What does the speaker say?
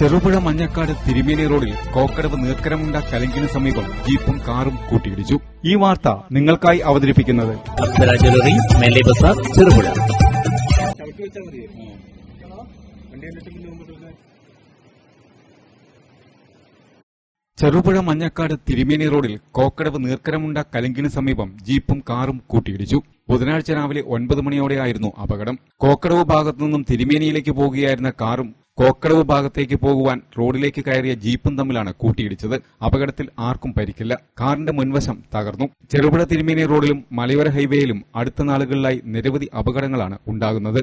ചെറുപുഴ മഞ്ഞക്കാട് തിരുമേനി റോഡിൽ കോക്കടവ് നീർക്കരമുണ്ട കലങ്കിന് സമീപം ജീപ്പും കാറും കൂട്ടിയിടിച്ചു. ഈ വാർത്ത നിങ്ങൾക്കായി അവതരിപ്പിക്കുന്നത് ചെറുപുഴ. ചെറുപുഴ മഞ്ഞക്കാട് തിരുമേനി റോഡിൽ കോക്കടവ് നീർക്കരമുണ്ട കലങ്കിന് സമീപം ജീപ്പും കാറും കൂട്ടിയിടിച്ചു. ബുധനാഴ്ച രാവിലെ ഒൻപത് മണിയോടെയായിരുന്നു അപകടം. കോക്കടവ് ഭാഗത്തു നിന്നും തിരുമേനിയിലേക്ക് പോകുകയായിരുന്ന കാറും കോക്കടവ് ഭാഗത്തേക്ക് പോകുവാൻ റോഡിലേക്ക് കയറിയ ജീപ്പും തമ്മിലാണ് കൂട്ടിയിടിച്ചത്. അപകടത്തിൽ ആർക്കും പരിക്കില്ല. കാറിന്റെ മുൻവശം തകർന്നു. ചെറുപുഴ തിരുമേനി റോഡിലും മലയോര ഹൈവേയിലും അടുത്ത നാളുകളിലായി നിരവധി അപകടങ്ങളാണ് ഉണ്ടാകുന്നത്.